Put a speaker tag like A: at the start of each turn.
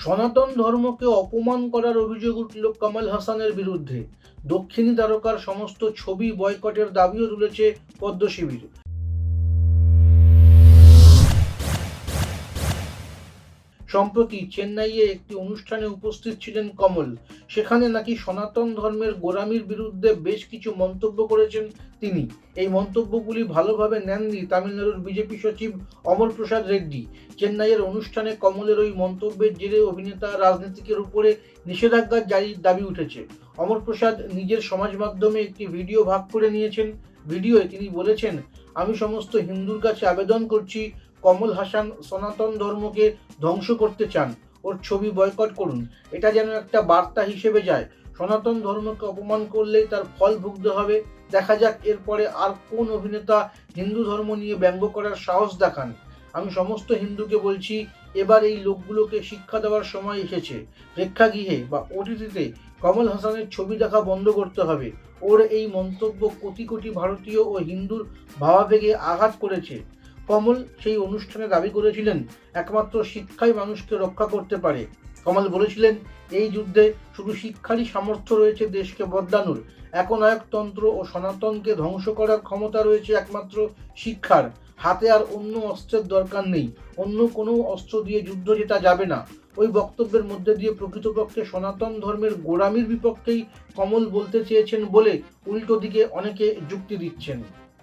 A: সনাতন ধর্মকে অপমান করার অভিযোগ উঠল কমল হাসানের বিরুদ্ধে। দক্ষিণী তারকার সমস্ত ছবি বয়কটের দাবিও তুলেছে পদ্ম সম্প্রতি চেন্নাইয়ে একটি অনুষ্ঠানে উপস্থিত ছিলেন কমল। সেখানে নাকি সনাতন ধর্মের গোরামির বিরুদ্ধে বেশ কিছু মন্তব্য করেছেন তিনি। এই মন্তব্যগুলি ভালোভাবে নেননি তামিলনাড়ুর বিজেপি সচিব অমর প্রসাদ রেড্ডি। চেন্নাইয়ের অনুষ্ঠানে কমলের ওই মন্তব্যের জেরে অভিনেতা রাজনীতিকের উপরে নিষেধাজ্ঞা জারির দাবি উঠেছে। অমর প্রসাদ নিজের সমাজ মাধ্যমে একটি ভিডিও ভাগ করে নিয়েছেন। ভিডিওয়ে তিনি বলেছেন, আমি সমস্ত হিন্দুর কাছে আবেদন করছি কমল হাসান সনাতন ধর্মকে ধ্বংস করতে চান, ওর ছবি বয়কট করুন। এটা যেন একটা বার্তা হিসেবে যায়। সনাতন ধর্মকে অপমান করলেই তার ফল ভুগতে হবে। দেখা যাক এরপরে আর কোন অভিনেতা হিন্দু ধর্ম নিয়ে ব্যঙ্গ করার সাহস দেখান। আমি সমস্ত হিন্দুকে বলছি, এবার এই লোকগুলোকে শিক্ষা দেওয়ার সময় এসেছে। প্রেক্ষাগৃহে বা ওটিটিতে কমল হাসানের ছবি দেখা বন্ধ করতে হবে। ওর এই মন্তব্য কোটি কোটি ভারতীয় ও হিন্দুর ভাবাবেগে আঘাত করেছে। কমল সেই অনুষ্ঠানে দাবি করেছিলেন, একমাত্র শিক্ষাই মানুষকে রক্ষা করতে পারে। কমল বলেছিলেন, এই যুদ্ধে শুধু শিক্ষারই সামর্থ্য রয়েছে দেশকে বদলানোর। একনায়কতন্ত্র ও সনাতনকে ধ্বংস করার ক্ষমতা রয়েছে একমাত্র শিক্ষার। হাতে আর অন্য অস্ত্রের দরকার নেই, অন্য কোনো অস্ত্র দিয়ে যুদ্ধ জেতা যাবে না। ওই বক্তব্যের মধ্যে দিয়ে প্রকৃতপক্ষে সনাতন ধর্মের গোড়ামির বিপক্ষেই কমল বলতে চেয়েছেন বলে উল্টো দিকে অনেকে যুক্তি দিচ্ছেন।